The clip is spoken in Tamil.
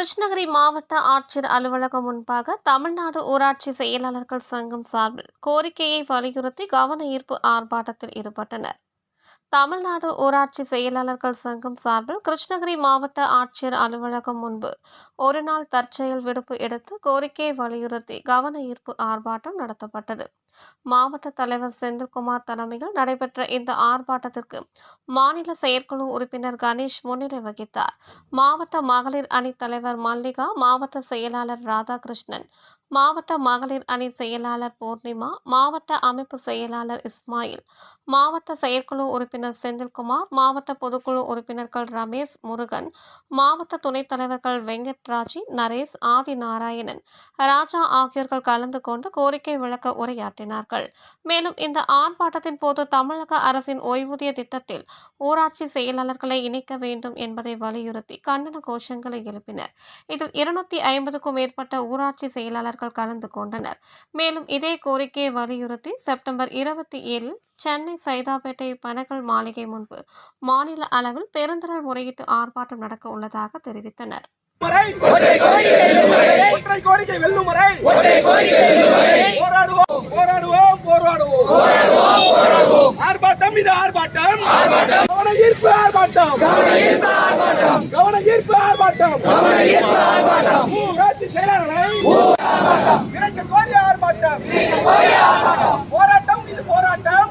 கிருஷ்ணகிரி மாவட்ட ஆட்சியர் அலுவலகம் முன்பாக தமிழ்நாடு ஊராட்சி செயலாளர்கள் சங்கம் சார்பில் கோரிக்கையை வலியுறுத்தி கவன ஈர்ப்பு ஆர்ப்பாட்டத்தில் ஈடுபட்டனர். தமிழ்நாடு ஊராட்சி செயலாளர்கள் சங்கம் சார்பில் கிருஷ்ணகிரி மாவட்ட ஆட்சியர் அலுவலகம் முன்பு ஒரு நாள் தற்செயல் விடுப்பு எடுத்து கோரிக்கையை வலியுறுத்தி கவன ஈர்ப்பு ஆர்ப்பாட்டம் நடத்தப்பட்டது. மாவட்ட தலைவர் செந்தில்குமார் தலைமையில் நடைபெற்ற இந்த ஆர்ப்பாட்டத்திற்கு மாநில செயற்குழு உறுப்பினர் கணேஷ் முன்னிலை வகித்தார். மாவட்ட மகளிர் அணி தலைவர் மல்லிகா மாவட்ட செயலாளர் ராதாகிருஷ்ணன் மாவட்ட மகளிர் அணி செயலாளர் பூர்ணிமா மாவட்ட அமைப்பு செயலாளர் இஸ்மாயில் மாவட்ட செயற்குழு உறுப்பினர் செந்தில்குமார் மாவட்ட பொதுக்குழு உறுப்பினர்கள் ரமேஷ் முருகன் மாவட்ட துணைத் தலைவர்கள் வெங்கட்ராஜி நரேஷ் ஆதி நாராயணன் ராஜா ஆகியோர்கள் கலந்து கொண்டு கோரிக்கை விளக்க உரையாற்றினர். உரையாற்றினார்கள் மேலும் இந்த ஆர்ப்பாட்டத்தின் போது தமிழக அரசின் ஓய்வூதிய திட்டத்தில் ஊராட்சி செயலாளர்களை இணைக்க வேண்டும் என்பதை வலியுறுத்தி கண்டன கோஷங்களை எழுப்பினர். இதில் இருநூத்தி ஐம்பதுக்கும் மேற்பட்ட ஊராட்சி செயலாளர்கள் கலந்து கொண்டனர். மேலும் இதே கோரிக்கையை வலியுறுத்தி செப்டம்பர் இருபத்தி ஏழில் சென்னை சைதாப்பேட்டை பனகல் மாளிகை முன்பு மாநில அளவில் பெருந்திரள் முறையீட்டு ஆர்ப்பாட்டம் நடக்க உள்ளதாக தெரிவித்தனர். முறை. ஒற்றை கோரிக்கை வெல்லும் முறை. ஆர்ப்பாட்டம். இது ஆர்ப்பாட்டம். கவன ஈர்ப்பு ஆர்ப்பாட்டம். கவன ஈர்ப்பு ஆர்ப்பாட்டம். ஊராட்சி செயலாளர்களை இணைக்க கோரிய ஆர்ப்பாட்டம். போராட்டம் இது போராட்டம்.